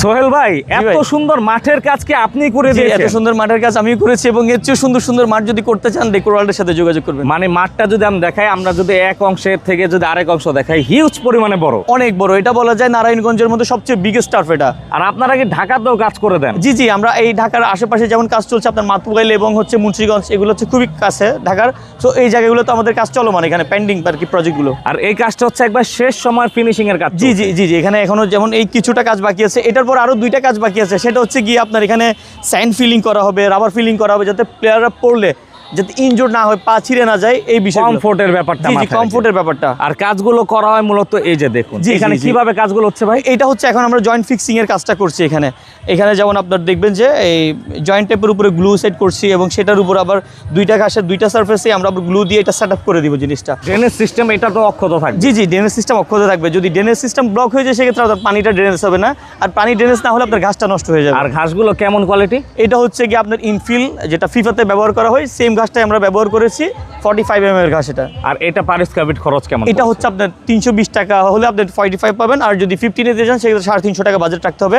সোহেল ভাই এত সুন্দর মাঠের কাজ কি আপনি করে জি, এত সুন্দর মাঠের কাজ আমি করেছি এবং এর চেয়ে সুন্দর সুন্দর মাঠ যদি করতে চান ডেকোর ওয়ার্ল্ডের সাথে যোগাযোগ করবেন। মানে মাঠটা যদি আমি দেখাই আমরা যদি এক অংশের থেকে যদি আরেক অংশ দেখাই হিউজ পরিমাণে বড়। অনেক বড় এটা বলা যায় নারায়ণগঞ্জের মধ্যে সবচেয়ে বিগেস্ট টার্ফ এটা। আর আপনারা কি ঢাকাতেও কাজ করে দেন? জি জি আমরা এই ঢাকার আশেপাশে যেমন কাজ চলছে আপনার মাতুগাইল এবং হচ্ছে মুন্সিগঞ্জ এগুলো হচ্ছে খুবই কাছে ঢাকার। তো এই জায়গাগুলোতে আমাদের কাজ চলমান এখানে পেন্ডিং আর কি প্রজেক্টগুলো আর এই কাজটা হচ্ছে একবার শেষ সময় ফিনিশিং এর কাজ জি জি জি জি এখানে এখনও যেমন এই কিছুটা কাজ বাকি আছে এটার পর আরও দুইটা কাজ বাকি আছে। সেটা হচ্ছে গিয়ে আপনার এখানে স্যান্ড ফিলিং করা হবে রাবার ফিলিং করা হবে যাতে প্লেয়াররা পড়লে যাতে ইনজোর না হয় পা ছিঁড়ে না যায় এই বিষয় কমফোর্টের ব্যাপারটা জি। কমফোর্টের ব্যাপারটা। আর কাজগুলো করা হয় মূলত এই যে দেখুন। এখানে কীভাবে কাজগুলো হচ্ছে ভাই? এটা হচ্ছে এখন আমরা জয়েন্ট ফিক্সিং এর কাজটা করছি এখানে। এখানে যেমন আপনার দেখবেন যে এই জয়েন্ট টেপের উপরে গ্লু সেট করছি এবং সেটার উপর আবার দুইটা ঘাসের দুইটা সার্ফেসে আমরা গ্লু দিয়ে এটা সেটআপ করে দিব জিনিসটা। ড্রেনেজ সিস্টেম এটা তো অক্ষত থাকবে। জি জি ড্রেনেজ সিস্টেম অক্ষত থাকবে। যদি ড্রেনেজ সিস্টেম ব্লক হয়ে যায় সেক্ষেত্রে আপনার পানিটা ড্রেনেজ হবে না। আর পানি ড্রেনেজ না হলে আপনার ঘাসটা নষ্ট হয়ে যাবে। আর ঘাসগুলো কেমন কোয়ালিটি এটা হচ্ছে কি আপনার ইনফিল যেটা ফিফাতে ব্যবহার করা হয় সেম ঘাসটাই আমরা ব্যবহার করেছি ফর্টি ফাইভ এম এর ঘাস এটা। আর এটা পার স্কোয়ার ফিট খরচ কেমন এটা হচ্ছে আপনার তিনশো বিশ টাকা হলে আপনি ফর্টি ফাইভ পাবেন আর যদি ফিফটিনে দিয়ে যান সেক্ষেত্রে সাড়ে তিনশো টাকা বাজেট রাখতে হবে।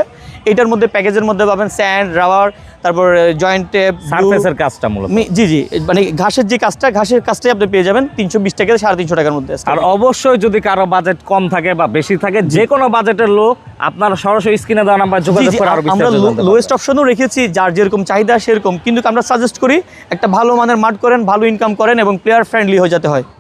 এটার মধ্যে প্যাকেজের মধ্যে পাবেন স্যান্ড রাবার তারপর জয়েন্ট সারফেসের কাজটা মূলত। জি জি মানে ঘাসের যে কাজটা ঘাসের কাজটাই আপনি পেয়ে যাবেন তিনশো বিশ টাকা সাড়ে তিনশো টাকার মধ্যে। আর অবশ্যই যদি কারও বাজেট কম থাকে বা বেশি থাকে যে কোনো বাজেটের লোক আপনারা সরাসরি স্ক্রিনে দেওয়া নাম্বার যোগাযোগ করে আরও আমরা। লোয়েস্ট অপশনও রেখেছি যার যেরকম চাহিদা সেরকম। কিন্তু আমরা সাজেস্ট করি একটা ভালো মানের মাঠ করেন ভালো ইনকাম করেন এবং প্লেয়ার ফ্রেন্ডলি হয়ে যেতে হয়।